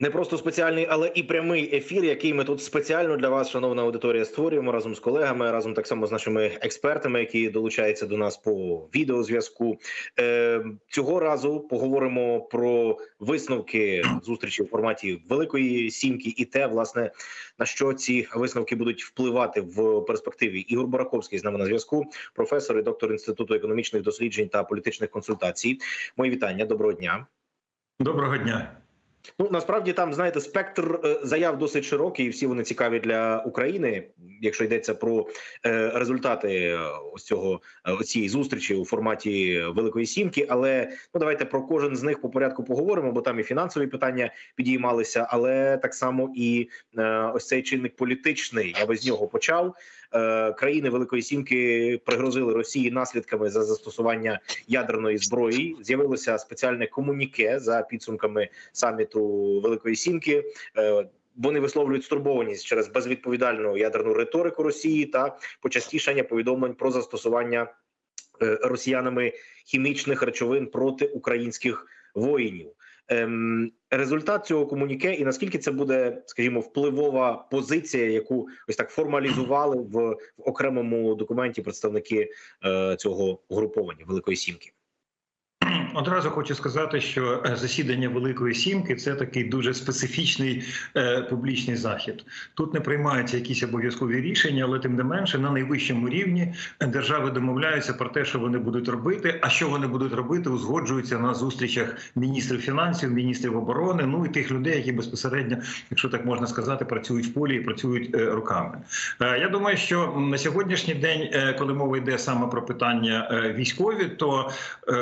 Не просто спеціальний, але і прямий ефір, який ми тут спеціально для вас, шановна аудиторія, створюємо разом з колегами, разом так само з нашими експертами, які долучаються до нас по відеозв'язку. Е, Цього разу поговоримо про висновки зустрічі в форматі Великої Сімки, і те, власне, на що ці висновки будуть впливати в перспективі. Ігор Бораковський з нами на зв'язку, професор і доктор інституту економічних досліджень та політичних консультацій. Мої вітання. Доброго дня. Доброго дня. Ну насправді там знаєте, спектр е, заяв досить широкий, і всі вони цікаві для України, якщо йдеться про е, результати е, ось цього е, цієї зустрічі у форматі Великої Сімки. Але ну давайте про кожен з них по порядку поговоримо, бо там і фінансові питання підіймалися, але так само і ось цей чинник політичний. Я би з нього почав. Е, країни Великої Сімки пригрозили Росії наслідками за застосування ядерної зброї. З'явилося спеціальне комуніке за підсумками саміту Великої Сімки. Е, вони висловлюють стурбованість через безвідповідальну ядерну риторику Росії та почастішання повідомлень про застосування е, росіянами хімічних речовин проти українських воїнів. Ем, результат цього комуніке, і наскільки це буде, скажімо, впливова позиція, яку ось так формалізували в, в окремому документі представники е, цього угруповання Великої Сімки. Одразу хочу сказати, що е, засідання Великої Сімки це такий дуже специфічний е, публічний захід. Тут не приймаються якісь обов'язкові рішення, але тим не менше на найвищому рівні держави домовляються про те, що вони будуть робити. А що вони будуть робити, узгоджуються на зустрічах міністрів фінансів, міністрів оборони. Ну і тих людей, які безпосередньо, якщо так можна сказати, працюють в полі і працюють е, руками. Е, я думаю, що на сьогоднішній день, е, коли мова йде саме про питання е, військові, то е,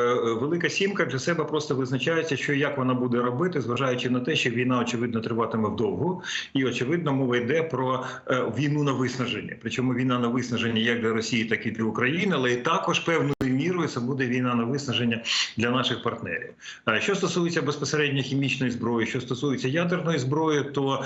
велика сімка для себе просто визначається, що як вона буде робити, зважаючи на те, що війна очевидно триватиме вдовго, і очевидно, мова йде про е, війну на виснаження. Причому війна на виснаження як для Росії, так і для України, але і також певною мірою це буде війна на виснаження для наших партнерів. Е, Що стосується безпосередньо хімічної зброї, що стосується ядерної зброї, то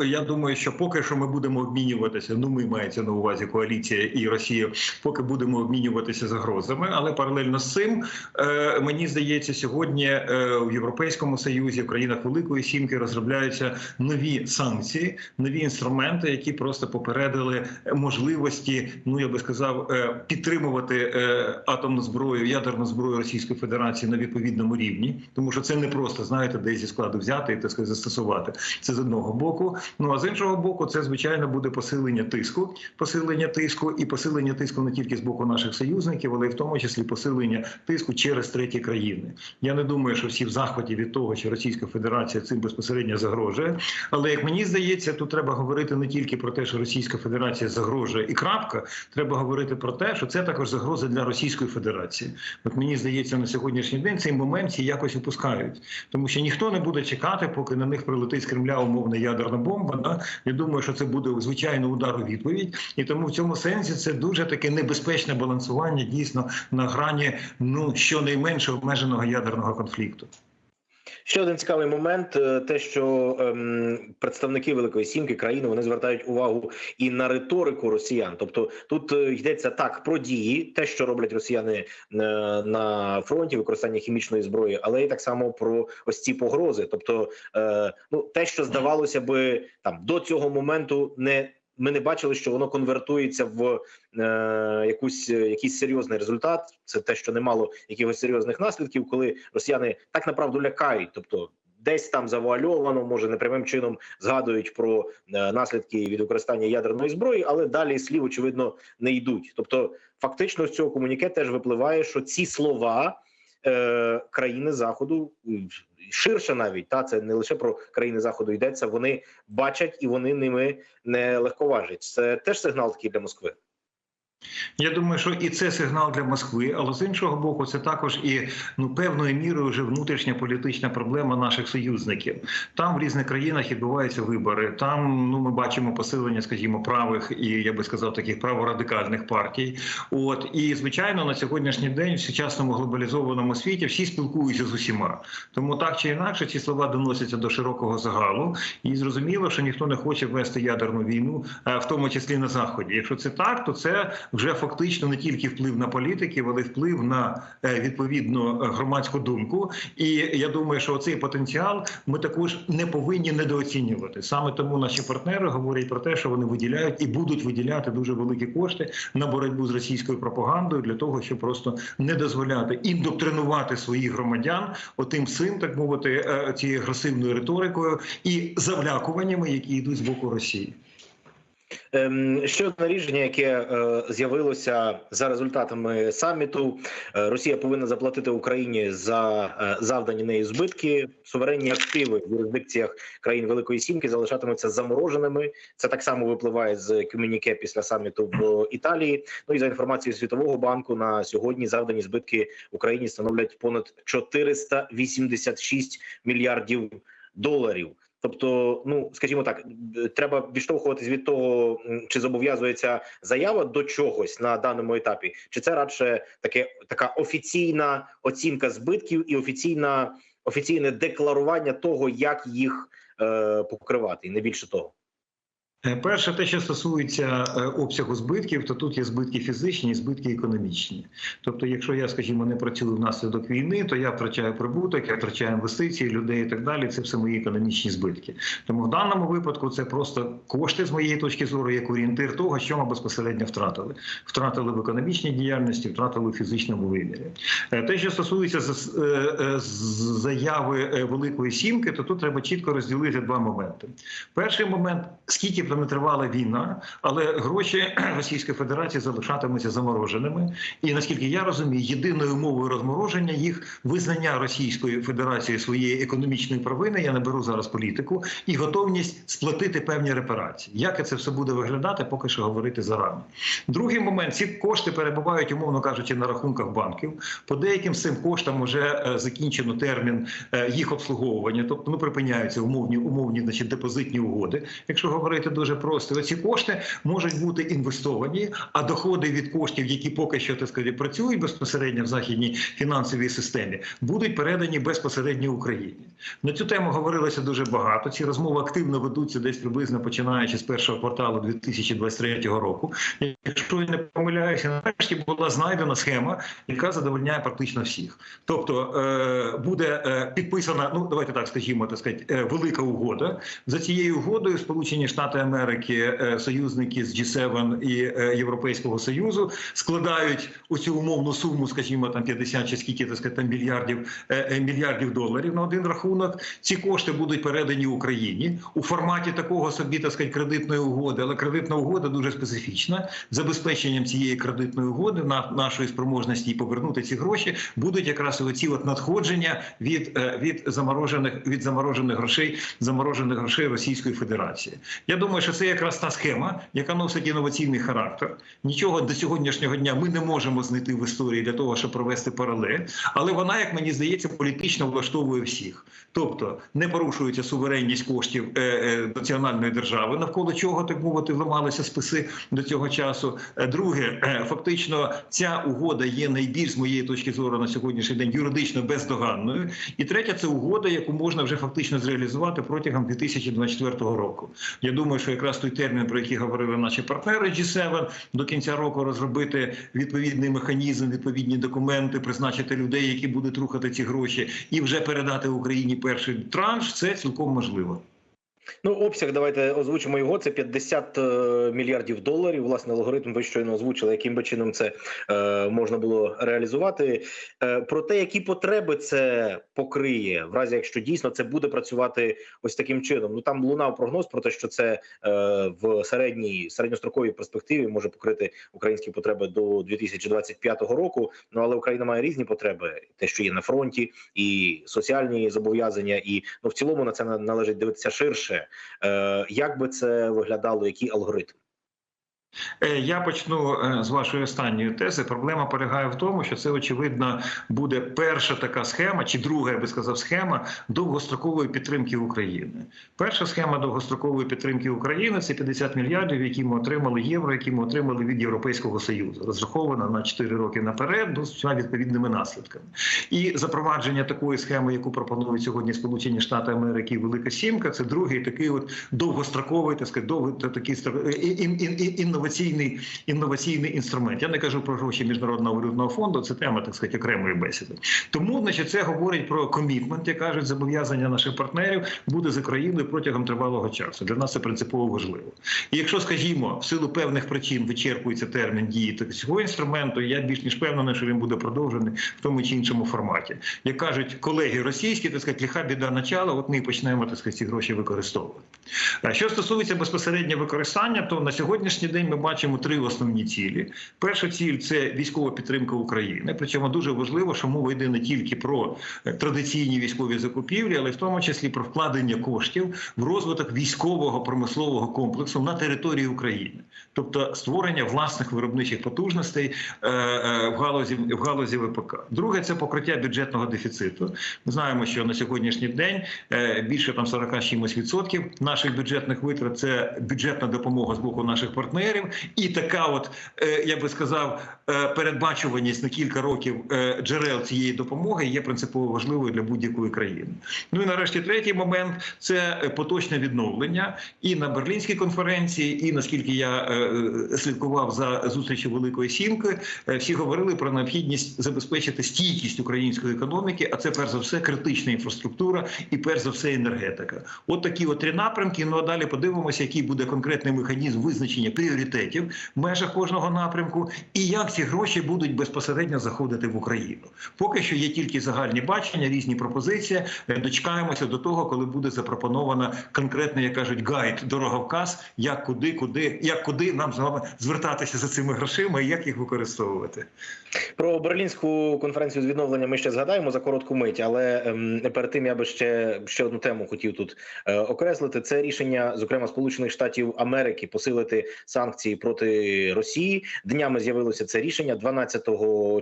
е, я думаю, що поки що ми будемо обмінюватися. Ну, ми мається на увазі коаліція і Росія, поки будемо обмінюватися загрозами, але паралельно з цим. Е, мені здається, сьогодні е, в Європейському Союзі в країнах Великої Сімки розробляються нові санкції, нові інструменти, які просто попередили можливості, ну я би сказав, е, підтримувати атомну зброю, ядерну зброю Російської Федерації на відповідному рівні, тому що це не просто знаєте, десь зі складу взяти і так сказати, застосувати. Це з одного боку. Ну а з іншого боку, це звичайно буде посилення тиску, посилення тиску і посилення тиску не тільки з боку наших союзників, але й в тому числі посилення тиску через треті країни. Я не думаю, що всі в захваті від того, що Російська Федерація цим безпосередньо загрожує. Але як мені здається, тут треба говорити не тільки про те, що Російська Федерація загрожує і крапка. Треба говорити про те, що це також загроза для Російської Федерації. От мені здається, на сьогоднішній день цей момент ці якось опускають, тому що ніхто не буде чекати, поки на них прилетить з Кремля умовна ядерна бомба. Да? Я думаю, що це буде звичайно удар у відповідь, і тому в цьому сенсі це дуже таке небезпечне балансування дійсно на грані ну щонайменше обмеженого ядерного конфлікту. Ще один цікавий момент: е, те, що ем, представники Великої Сімки країни вони звертають увагу і на риторику росіян. Тобто тут е, йдеться так про дії, те, що роблять росіяни е, на фронті, використання хімічної зброї, але й так само про ось ці погрози. Тобто, е, ну те, що здавалося би там до цього моменту, не ми не бачили, що воно конвертується в е, якусь якийсь серйозний результат. Це те, що не мало якихось серйозних наслідків, коли росіяни так направду лякають, тобто. Десь там завуальовано, може непрямим чином згадують про е, наслідки від використання ядерної зброї, але далі слів очевидно не йдуть. Тобто, фактично з цього комуніке теж випливає, що ці слова е, країни заходу ширше навіть та це не лише про країни заходу йдеться. Вони бачать і вони ними не легковажать. Це теж сигнал такий для Москви. Я думаю, що і це сигнал для Москви, але з іншого боку, це також і ну певною мірою вже внутрішня політична проблема наших союзників. Там в різних країнах відбуваються вибори. Там ну ми бачимо посилення, скажімо, правих і я би сказав, таких праворадикальних партій. От і звичайно, на сьогоднішній день в сучасному глобалізованому світі всі спілкуються з усіма. Тому так чи інакше ці слова доносяться до широкого загалу, і зрозуміло, що ніхто не хоче вести ядерну війну, в тому числі на заході. Якщо це так, то це вже фактично не тільки вплив на політиків, але вплив на е, відповідно е, громадську думку. І я думаю, що цей потенціал ми також не повинні недооцінювати. Саме тому наші партнери говорять про те, що вони виділяють і будуть виділяти дуже великі кошти на боротьбу з російською пропагандою для того, щоб просто не дозволяти індоктринувати своїх громадян отим сим, так мовити, е, цією агресивною риторикою і завлякуваннями, які йдуть з боку Росії. Ем, Ще одне рішення, яке е, з'явилося за результатами саміту. Е, Росія повинна заплатити Україні за е, завдані нею збитки. Суверенні активи в юрисдикціях країн Великої Сімки залишатимуться замороженими. Це так само випливає з комюніке після саміту в Італії. Ну і за інформацією Світового банку на сьогодні завдані збитки Україні становлять понад 486 мільярдів доларів. Тобто, ну скажімо так, треба відштовхуватись від того, чи зобов'язується заява до чогось на даному етапі, чи це радше таке така офіційна оцінка збитків і офіційна офіційне декларування того, як їх е, покривати, і не більше того. Е, Перше, те, що стосується е, обсягу збитків, то тут є збитки фізичні і збитки економічні. Тобто, якщо я, скажімо, не працюю внаслідок війни, то я втрачаю прибуток, я втрачаю інвестиції людей і так далі. Це все мої економічні збитки. Тому в даному випадку це просто кошти з моєї точки зору, як орієнтир того, що ми безпосередньо втратили. Втратили в економічній діяльності, втратили в фізичному вимірі. Е, Те, що стосується заяви Великої Сімки, то тут треба чітко розділити два моменти. Перший момент скільки не тривала війна, але гроші Російської Федерації залишатимуться замороженими. І наскільки я розумію, єдиною умовою розмороження їх визнання Російської Федерації своєї економічної провини. Я не беру зараз політику і готовність сплатити певні репарації. Як це все буде виглядати, поки що говорити зарано. Другий момент: ці кошти перебувають, умовно кажучи, на рахунках банків. По деяким цим коштам вже е, закінчено термін е, їх обслуговування, тобто ну припиняються умовні умовні, значить, депозитні угоди. Якщо говорити дуже просто, оці кошти можуть бути інвестовані, а доходи від коштів, які поки що так сказати, працюють безпосередньо в західній фінансовій системі, будуть передані безпосередньо Україні. На цю тему говорилося дуже багато. Ці розмови активно ведуться десь приблизно починаючи з першого кварталу 2023 року. Якщо я не помиляюся, нарешті була знайдена схема, яка задовольняє практично всіх. Тобто е, буде е, підписана, ну давайте так скажімо, так сказати, е, велика угода. За цією угодою Сполучені Штати Америки, е, союзники з G7 і е, Європейського Союзу складають оцю умовну суму, скажімо, там 50 чи скільки так сказати, там мільярдів е, мільярдів доларів на один рахунок. Ці кошти будуть передані Україні у форматі такого собі так сказати, кредитної угоди, але кредитна угода дуже специфічна. Забезпеченням цієї кредитної угоди на нашої спроможності повернути ці гроші будуть якраз оці от надходження від, від заморожених від заморожених грошей, заморожених грошей Російської Федерації. Я думаю, що це якраз та схема, яка носить інноваційний характер. Нічого до сьогоднішнього дня ми не можемо знайти в історії для того, щоб провести паралель, але вона, як мені здається, політично влаштовує всіх. Тобто не порушується суверенність коштів е, е, національної держави, навколо чого так мовити вламалися списи до цього часу. Е, Друге, е, фактично, ця угода є найбільш з моєї точки зору на сьогоднішній день юридично бездоганною. І третя це угода, яку можна вже фактично зреалізувати протягом 2024 року. Я думаю, що якраз той термін, про який говорили наші партнери G7, до кінця року розробити відповідний механізм, відповідні документи, призначити людей, які будуть рухати ці гроші, і вже передати Україні перший транш. Це цілком можливо. Ну, обсяг, давайте озвучимо його. Це 50 е, мільярдів доларів. Власне, алгоритм ви щойно озвучили, яким би чином це е, можна було реалізувати. Е, про те, які потреби це покриє, в разі якщо дійсно це буде працювати ось таким чином. Ну там лунав прогноз про те, що це е, в середній середньостроковій перспективі може покрити українські потреби до 2025 року. Ну але Україна має різні потреби, те, що є на фронті, і соціальні зобов'язання, і ну в цілому на це на- належить дивитися ширше. Е, як би це виглядало, який алгоритм? Е, Я почну е, з вашої останньої тези. Проблема полягає в тому, що це очевидно буде перша така схема, чи друга, я би сказав, схема довгострокової підтримки України. Перша схема довгострокової підтримки України це 50 мільярдів, які ми отримали євро, які ми отримали від Європейського союзу, розрахована на 4 роки наперед, ну, з усіма відповідними наслідками. І запровадження такої схеми, яку пропонують сьогодні Сполучені Штати Америки і Велика Сімка, це другий такий от довгостроковий, так сказати, довгий такий інноваційний інноваційний інноваційний інструмент. Я не кажу про гроші міжнародного валютного фонду. Це тема так сказати, окремої бесіди. Тому, значить, це говорить про комітмент, як кажуть, зобов'язання наших партнерів буде з Україною протягом тривалого часу. Для нас це принципово важливо. І якщо, скажімо, в силу певних причин вичерпується термін дії цього інструменту, я більш ніж впевнений, що він буде продовжений в тому чи іншому форматі. Як кажуть колеги російські, так сказати, ліха біда начала, от ми і почнемо так сказати, ці гроші використовувати. Що стосується безпосередньо використання, то на сьогоднішній день ми бачимо три основні цілі. Перша ціль це військова підтримка України. Причому дуже важливо, що мова йде не тільки про е, традиційні військові закупівлі, але й в тому числі про вкладення коштів в розвиток військового промислового комплексу на території України, тобто створення власних виробничих потужностей е, е, в галузі в галузі ВПК. Друге це покриття бюджетного дефіциту. Ми знаємо, що на сьогоднішній день більше там 40 чимось відсотків наших бюджетних витрат це бюджетна допомога з боку наших партнерів, і така, от е, я би сказав, е, передбачуваність на кілька років е, джерел цієї допомоги є принципово важливою для будь-якої країни. Ну і нарешті третій момент це поточне відновлення і на Берлінській конференції, і наскільки я слідкував за зустрічі Великої Сімки, всі говорили про необхідність забезпечити стійкість української економіки, а це перш за все критична інфраструктура і перш за все енергетика. От такі от три напрямки. Ну а далі подивимося, який буде конкретний механізм визначення пріоритетів в межах кожного напрямку, і як ці гроші будуть безпосередньо заходити в Україну. Поки що є тільки загальні бачення, різні пропозиції. Е, Дочекаємося до того, коли буде запропонована конкретний, як кажуть, гайд, дороговказ, як куди, куди, як куди нам з вами звертатися за цими грошима і як їх використовувати. Про берлінську конференцію з відновлення ми ще згадаємо за коротку мить, але ем, перед тим я би ще ще одну тему хотів тут е, окреслити. Це рішення, зокрема Сполучених Штатів Америки, посилити санкції проти Росії. Днями з'явилося це рішення 12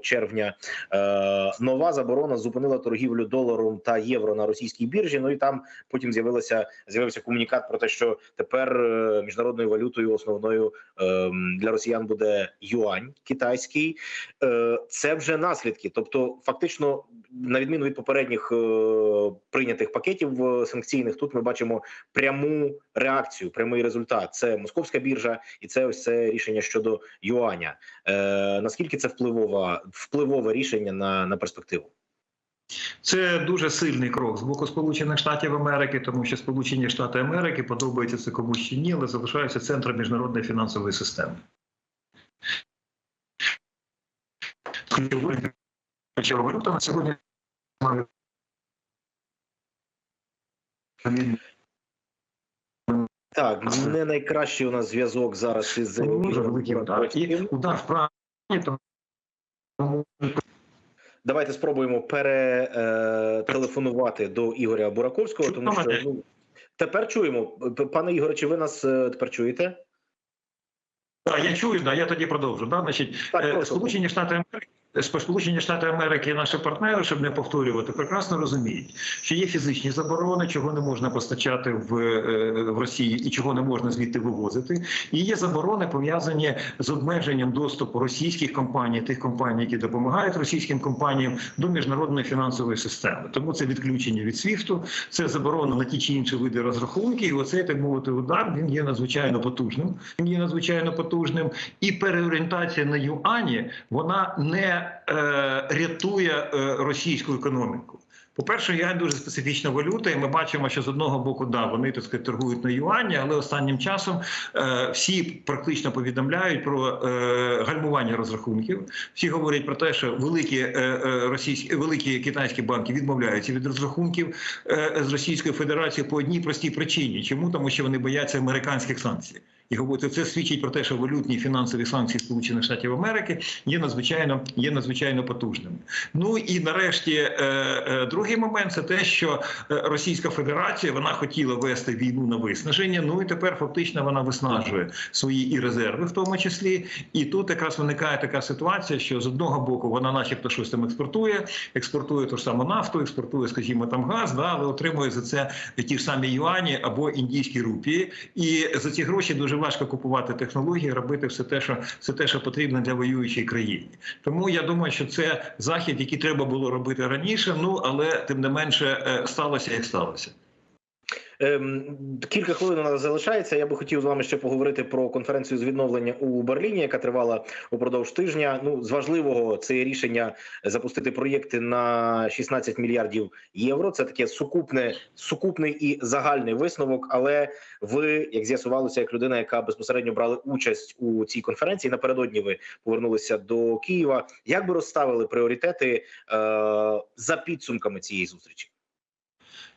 червня. Е, нова заборона зупинила торгівлю доларом та євро на російській біржі. Ну і там потім з'явилося з'явився комунікат про те, що тепер е, міжнародною валютою основною ем, для росіян буде юань китайський. Е, це вже наслідки. Тобто, фактично, на відміну від попередніх е, прийнятих пакетів е, санкційних, тут ми бачимо пряму реакцію, прямий результат. Це московська біржа, і це ось це рішення щодо юаня. Е, Наскільки це впливова впливове рішення на, на перспективу? Це дуже сильний крок з боку Сполучених Штатів Америки, тому що Сполучені Штати Америки подобається це комусь чи ні, але залишаються центром міжнародної фінансової системи. Валюта на сьогодні Так, не найкращий у нас зв'язок зараз із дуже великий удар. І удар в тому Давайте спробуємо перетелефонувати до Ігоря Бураковського, тому що ну, тепер чуємо. Пане Ігоре, чи ви нас е, тепер чуєте? Так, я чую, да, я тоді продовжу. Да? Значить, Так, е. Сполучені Штати Америки. Сполучені Штати Америки і наші партнери, щоб не повторювати, прекрасно розуміють, що є фізичні заборони, чого не можна постачати в, е, в Росії і чого не можна звідти вивозити. І є заборони пов'язані з обмеженням доступу російських компаній, тих компаній, які допомагають російським компаніям до міжнародної фінансової системи. Тому це відключення від СВІФТу, це заборона на ті чи інші види розрахунків. І оцей так мовити удар він є надзвичайно потужним. Він є надзвичайно потужним. І переорієнтація на юані вона не е, рятує е, російську економіку. По-перше, юань дуже специфічна валюта, і ми бачимо, що з одного боку, да, вони так сказати, торгують на юані, але останнім часом е, всі практично повідомляють про е, гальмування розрахунків. Всі говорять про те, що великі е, е, російські великі китайські банки відмовляються від розрахунків е, з Російської Федерації по одній простій причині. Чому тому, що вони бояться американських санкцій? І говорить, це свідчить про те, що валютні фінансові санкції Сполучених Штатів Америки є надзвичайно є надзвичайно потужними. Ну і нарешті, е, е, другий момент це те, що е, Російська Федерація вона хотіла вести війну на виснаження. Ну і тепер фактично вона виснажує свої і резерви, в тому числі. І тут якраз виникає така ситуація, що з одного боку вона, начебто, щось там експортує, експортує ту ж саму нафту, експортує, скажімо, там газ, да, але отримує за це ті ж самі юані або індійські рупії. І за ці гроші дуже важко купувати технології, робити все те, що все те, що потрібно для воюючої країни. Тому я думаю, що це захід, який треба було робити раніше. Ну але тим не менше е, сталося як сталося. Ем, Кілька хвилин у нас залишається. Я би хотів з вами ще поговорити про конференцію з відновлення у Берліні, яка тривала упродовж тижня. Ну з важливого це рішення запустити проєкти на 16 мільярдів євро. Це таке сукупне, сукупний і загальний висновок. Але ви, як з'ясувалося, як людина, яка безпосередньо брала участь у цій конференції, напередодні ви повернулися до Києва. Як би розставили пріоритети е, за підсумками цієї зустрічі?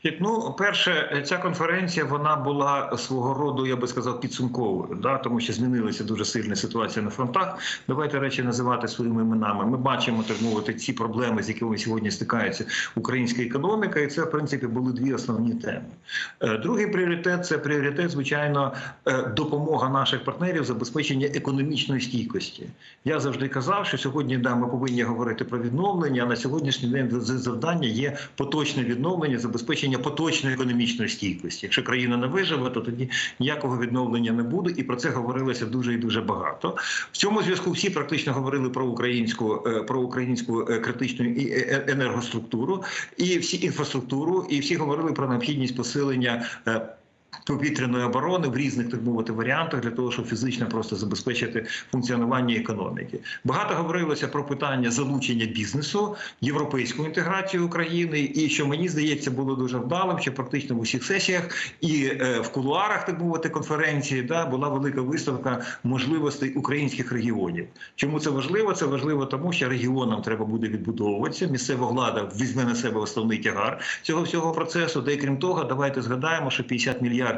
Ну, перше, ця конференція вона була свого роду, я би сказав, підсумковою, да, тому що змінилася дуже сильна ситуація на фронтах. Давайте речі називати своїми іменами. Ми бачимо так мовити ці проблеми, з якими сьогодні стикається українська економіка, і це в принципі були дві основні теми. Е, Другий пріоритет це пріоритет, звичайно, е, допомога наших партнерів забезпечення економічної стійкості. Я завжди казав, що сьогодні да, ми повинні говорити про відновлення. а На сьогоднішній день завдання є поточне відновлення, забезпечення поточної економічної стійкості. Якщо країна не виживе, то тоді ніякого відновлення не буде, і про це говорилося дуже і дуже багато. В цьому зв'язку всі практично говорили про українську е, про українську е, критичну е, енергоструктуру і всі інфраструктуру, і всі говорили про необхідність посилення. Повітряної оборони в різних так мовити варіантах для того, щоб фізично просто забезпечити функціонування економіки. Багато говорилося про питання залучення бізнесу, європейську інтеграцію України, і що мені здається було дуже вдалим, що практично в усіх сесіях і е, в кулуарах так мовити конференції да була велика виставка можливостей українських регіонів. Чому це важливо? Це важливо, тому що регіонам треба буде відбудовуватися. Місцева влада візьме на себе основний тягар цього всього процесу. Де крім того, давайте згадаємо, що 50 мільярдів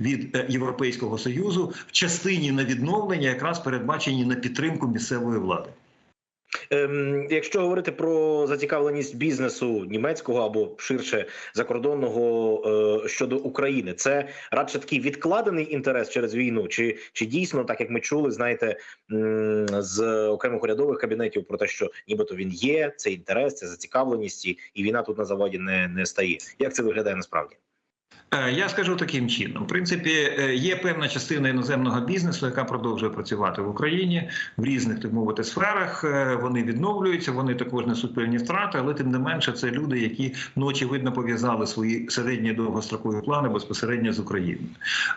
від е, Європейського союзу в частині на відновлення якраз передбачені на підтримку місцевої влади. Ем, якщо говорити про зацікавленість бізнесу німецького або ширше закордонного е, щодо України, це радше такий відкладений інтерес через війну, чи чи дійсно, так як ми чули, знаєте, з окремих урядових кабінетів про те, що нібито він є, це інтерес, це зацікавленість, і війна тут на заводі не, не стає. Як це виглядає насправді? Е, Я скажу таким чином: в принципі, е, є певна частина іноземного бізнесу, яка продовжує працювати в Україні в різних так мовити сферах. Е, Вони відновлюються, вони також несуть певні втрати, але тим не менше, це люди, які ну очевидно пов'язали свої середні довгострокові плани безпосередньо з Україною.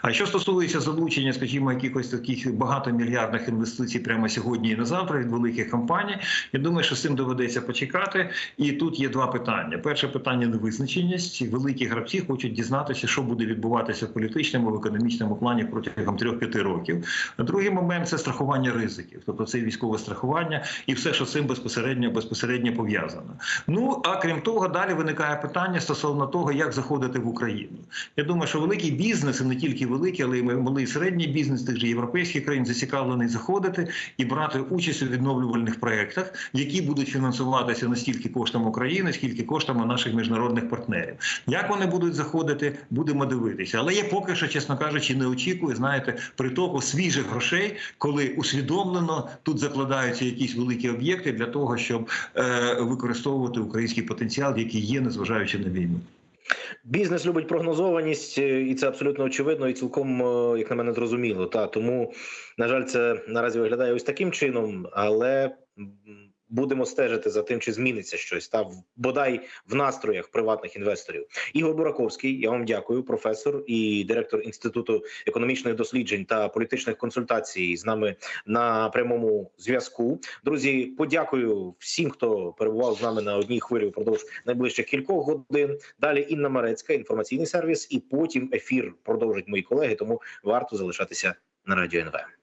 А що стосується залучення, скажімо, якихось таких багатомільярдних інвестицій прямо сьогодні і на завтра від великих компаній, я думаю, що з цим доведеться почекати. І тут є два питання: перше питання невизначеність. Великі гравці хочуть дізнатися що буде відбуватися в політичному в економічному плані протягом 3-5 років. Другий момент це страхування ризиків, тобто це військове страхування і все, що з цим безпосередньо безпосередньо пов'язано. Ну а крім того, далі виникає питання стосовно того, як заходити в Україну. Я думаю, що великий бізнес, і не тільки великий, але й малий і середній бізнес, тих же європейських країн зацікавлений заходити і брати участь у відновлювальних проєктах, які будуть фінансуватися не стільки коштом України, скільки коштами наших міжнародних партнерів. Як вони будуть заходити? Будемо дивитися. Але я поки що, чесно кажучи, не очікую, знаєте, притоку свіжих грошей, коли усвідомлено тут закладаються якісь великі об'єкти для того, щоб е, використовувати український потенціал, який є, незважаючи на війну. Бізнес любить прогнозованість, і це абсолютно очевидно, і цілком, е, як на мене, зрозуміло. Та тому, на жаль, це наразі виглядає ось таким чином, але будемо стежити за тим, чи зміниться щось та бодай в настроях приватних інвесторів. Ігор Бураковський, я вам дякую, професор і директор інституту економічних досліджень та політичних консультацій з нами на прямому зв'язку. Друзі, подякую всім, хто перебував з нами на одній хвилі впродовж найближчих кількох годин. Далі Інна Марецька, інформаційний сервіс, і потім ефір продовжать мої колеги. Тому варто залишатися на радіо НВ.